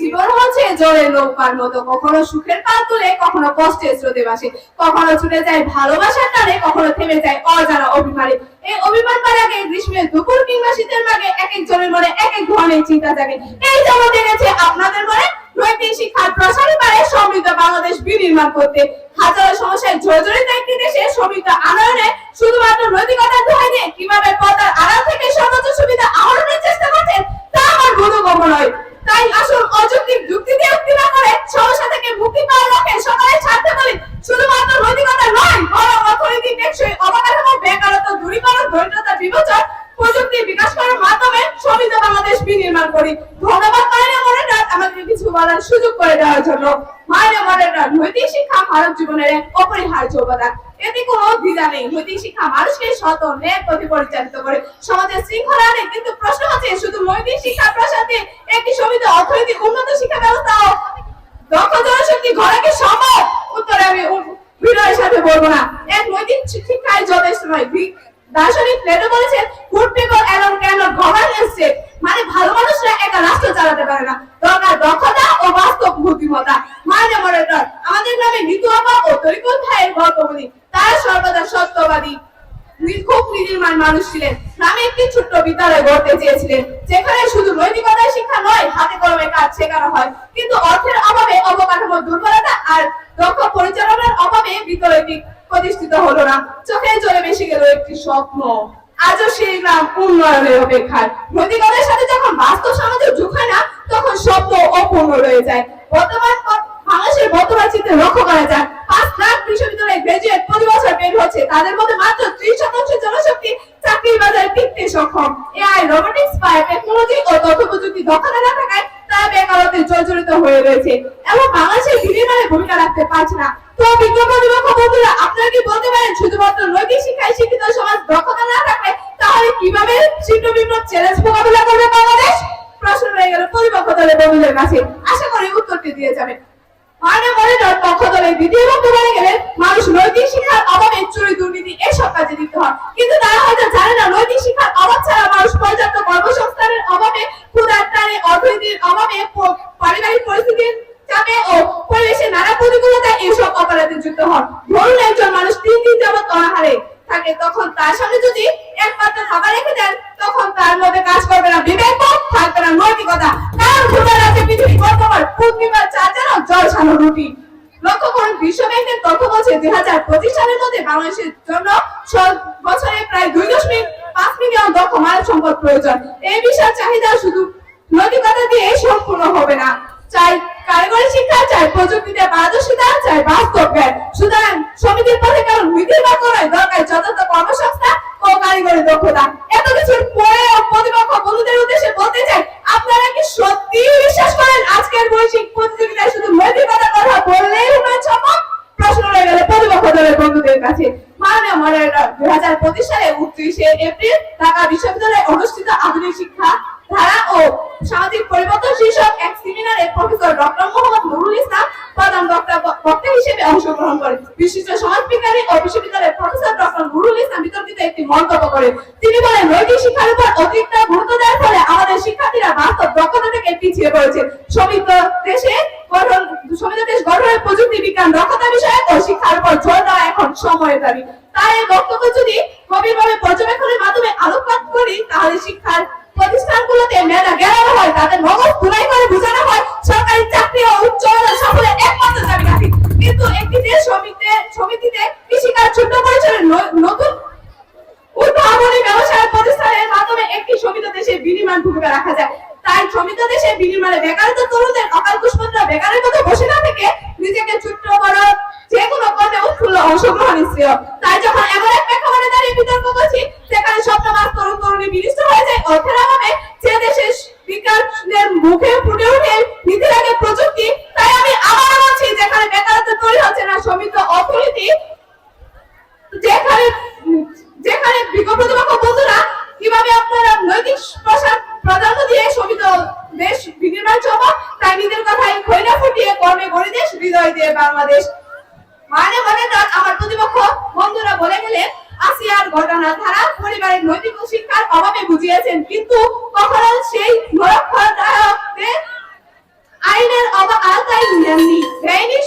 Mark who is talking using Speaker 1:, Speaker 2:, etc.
Speaker 1: জীবন হচ্ছে জলের নৌকার মতো। কখনো সুখের পাল তুলে, কখনো কষ্টের স্রোতে ভাসে। কখনো ছুটে যায় ভালোবাসার টানে, কখনো থেমে যায় অজানা অভিমানে। এই অভিমান পার আগে গ্রীষ্মের দুপুর কিংবা শীতের মাগে এক একজনের মনে এক এক ধরনের চিন্তা জাগে। এই যেমন জেগেছে আপনাদের মনে? নৈতিক শিক্ষার প্রসারে পারে সমৃদ্ধ বাংলাদেশ বিনির্মাণ করতে। হাজারো সমস্যায় জর্জরিত একটি দেশে সমৃদ্ধ আনয়নে শুধুমাত্র নৈতিকতার দোহাই দিয়ে কীভাবে পর্দার আড়াল থেকে সর্বোচ্চ সুবিধা আহরণের চেষ্টা করছেন, তা আমার বোধগম্য নয়। তাই আসুন অযৌক্তিক যুক্তি দিয়ে উক্তি না করে সমস্যা থেকে মুক্তি পাওয়ার লক্ষ্যে সকালে ছাড়তে বলি, শুধুমাত্র নৈতিকতা নয়, বরং অর্থনীতি টেকসই, অবকাঠামো বেকারত্ব দূরীকরণ দরিদ্রতা বিমোচন, প্রযুক্তি বিকাশ করার মাধ্যমে সমৃদ্ধ বাংলাদেশ বিনির্মাণ করি। ধন্যবাদ মাইনে মডেলরা আমাকে কিছু বলার সুযোগ করে দেওয়ার জন্য। মাইনে মডেলরা নৈতিক শিক্ষা মানব জীবনের এক অপরিহার্য উপাদান এতে কোনো দ্বিধা নেই। নৈতিক শিক্ষা মানুষকে সত ন্যায় পথে পরিচালিত করে। সমাজের শৃঙ্খলা আনে কিন্তু প্রশ্ন হচ্ছে শুধু নৈতিক শিক্ষা প্রসাদে সমৃদ্ধ অর্থনৈতিক উন্নত শিক্ষা ব্যবস্থা দক্ষ জনশক্তি ঘরে সম্ভব। উত্তরে আমি বিনয়ের সাথে বলব না। এক নৈতিক শিক্ষায় যথেষ্ট নয়। দার্শনিক প্লেটো বলেছেন good people alone can not মানে ভালো মানুষরা একা রাষ্ট্র চালাতে পারে না। দরকার দক্ষতা ও বাস্তব বুদ্ধিমত্তা। মানে মডেটার আমাদের গ্রামে নিতু আপা ও তরিকুল ভাইয়ের গল্প বলি। তারা সর্বদা সত্যবাদী খুব নির্মাণ মানুষ ছিলেন। গ্রামে একটি ছোট্ট বিদ্যালয় গড়তে চেয়েছিলেন, যেখানে শুধু নৈতিকতার শিক্ষা নয়, হাতে কলমে কাজ শেখানো হয়। কিন্তু অর্থের অভাবে অবকাঠামোর দুর্বলতা আর দক্ষ পরিচালনার অভাবে বিদ্যালয়টি প্রতিষ্ঠিত হলো না। চোখে চলে বেশি গেল একটি স্বপ্ন। আজও সেই গ্রাম উন্নয়নের অপেক্ষায়। নৈতিকতার সাথে যখন বাস্তব সমাজে যোগ হয় না, তখন স্বপ্ন অপূর্ণ রয়ে যায়। বর্তমান বাংলাদেশের বর্তমান চিত্রে লক্ষ্য করা যায়, পাঁচ লাখ বিশ্ববিদ্যালয়ে গ্রাজুয়েট প্রতি বছর বের হচ্ছে। তাদের মধ্যে মাত্র ত্রিশ শতাংশ জনশক্তি চাকরির বাজারে টিকতে সক্ষম। এআই রোবোটিক্স বা টেকনোলজি ও তথ্য প্রযুক্তি দক্ষতা না থাকায় তারা বেকারত্বে জর্জরিত হয়ে রয়েছে এবং বাংলাদেশের বিনিময়ে ভূমিকা রাখতে পারছে না। তো বিজ্ঞ প্রতিপক্ষ বন্ধুরা, আপনারা কি বলতে পারেন শুধুমাত্র নৈতিক শিক্ষায় শিক্ষিত সমাজ দক্ষতা না থাকলে তাহলে কীভাবে শিল্প বিপ্লব চ্যালেঞ্জ মোকাবিলা করবে বাংলাদেশ? প্রশ্ন রয়ে গেল প্রতিপক্ষ দলের বন্ধুদের কাছে। আশা করি উত্তরটি দিয়ে যাবেন। মানে মনে নয় পক্ষ দলের দ্বিতীয় বক্তব্যে গেলে মানুষ নৈতিক শিক্ষার অভাবে চুরি, দুর্নীতি এসব কাজে লিপ্ত হয় কিন্তু তারা যুক্ত হন। ধরুন একজন মানুষ তিন দিন যাবত অনাহারে থাকে, তখন তার সামনে যদি একমাত্র খাবার রেখে দেন, তখন তার মধ্যে কাজ করবে না, বিবেক থাকবে না, নৈতিকতা। কারণ ক্ষুধার আছে পৃথিবী বর্তমান রুটি। লক্ষ্য করুন বিশ্ব ব্যাংকের তথ্য বলছে, দুই হাজার পঁচিশ সালের মধ্যে বাংলাদেশের জন্য বছরে প্রায় দুই দশমিক পাঁচ মিলিয়ন দক্ষ মানব সম্পদ প্রয়োজন। এই বিশাল চাহিদা শুধু নৈতিকতা দিয়ে সম্পূর্ণ হবে না। চাই কারিগরি শিক্ষা, চাই প্রযুক্তিতে পারদর্শিতা, চাই বাস্তব জ্ঞান। সুতরাং সমিতির পথে কারণ নীতির বাক্য নয় দরকার যথাযথ কর্মসংস্থান ও কারিগরি দক্ষতা এত কিছুর পরে ও প্রতিপক্ষ বন্ধুদের উদ্দেশ্যে বলতে চাই আপনারা কি সত্যি বিশ্বাস করেন আজকের বৈশ্বিক প্রতিযোগিতায় শুধু নৈতিকতার কথা বললেই উন্নয়ন সম্ভব প্রশ্ন রয়ে গেল প্রতিপক্ষ দলের বন্ধুদের কাছে মাননীয় মডারেটর দুই হাজার পঁচিশ সালে উনত্রিশে এপ্রিল ঢাকা বিশ্ববিদ্যালয়ে অনুষ্ঠিত আধুনিক শিক্ষা ধারা ও সামাজিক পরিবর্তন শীর্ষক এক সেমিনারে প্রফেসর ডক্টর মোহাম্মদ নুরুল ইসলাম, প্রধান বক্তা হিসেবে অংশগ্রহণ করেন। বিশিষ্ট সমাজবিজ্ঞানী ও বিশ্ববিদ্যালয়ের প্রফেসর ডক্টর নুরুল ইসলাম বিতর্কিত একটি মন্তব্য করেন। তিনি বলেন নৈতিক শিক্ষার উপর অতিরিক্ত গুরুত্ব দেওয়ার ফলে আমাদের শিক্ষার্থীরা বাস্তব দক্ষতা থেকে পিছিয়ে পড়েছে। সমৃদ্ধ দেশে গঠন সমৃদ্ধ দেশ গঠনের প্রযুক্তি, বিজ্ঞান দক্ষতা বিষয়ে ও শিক্ষার উপর জোর দেওয়া এখন সময়ের দাবি। এই বক্তব্য যদি গভীরভাবে পর্যবেক্ষণের মাধ্যমে আলোকপাত করি, তাহলে শিক্ষার প্রতিষ্ঠানগুলোতে গেলানো হয় তাদের মগজ করে বোঝানো হয়, সরকারি চাকরি ও একমাত্র কিন্তু একটি দেশ সমিতিতে সমিতিতে কৃষিকাজ ছোট্ট পরিসরে নতুন উদ্ভাবনী ব্যবসায় প্রতিষ্ঠানের মাধ্যমে একটি সমিত দেশে বিনিময় ভূমিকা রাখা যায়। তাই সমিত দেশে বিনিময়ে বেকারত্ব তরুণদের অকাল কুষ্মন্ত্র বেকারের মতো বসে থেকে নিজেকে ছোট্ট বড় যে কোনো পদে উৎফুল্ল অংশগ্রহণ শ্রেয় তাই যখন এমন এক প্রেক্ষাপটে দাঁড়িয়ে বিতর্ক করছি সেখানে স্বপ্নবাস তরুণী বিনিষ্ট হয়ে যায় অর্থের অভাবে যে দেশের বিজ্ঞানের মুখে ফুটে ওঠে নীতির আগে প্রযুক্তি, তাই আমি আবারও বলছি, যেখানে বেকারত্ব তৈরি হচ্ছে না সমিত অর্থনীতি, যেখানে যেখানে প্রতিপক্ষ বন্ধুরা কীভাবে আপনারা নৈতিক প্রসাদ প্রাধান্য দিয়ে সমিত দেশ বিনির্মাণ সম্ভব তাই নিজের কথাই খৈনা ফুটিয়ে কর্মে গড়ে দেশ হৃদয় দিয়ে বাংলাদেশ। মানে মনে আমার প্রতিপক্ষ বন্ধুরা বলে গেলে আসিয়ার ঘটনা ধারা পরিবারের নৈতিক শিক্ষার অভাবে বুঝিয়েছেন, কিন্তু কখনো সেই আইনের আওতায় নেননি বেআইনি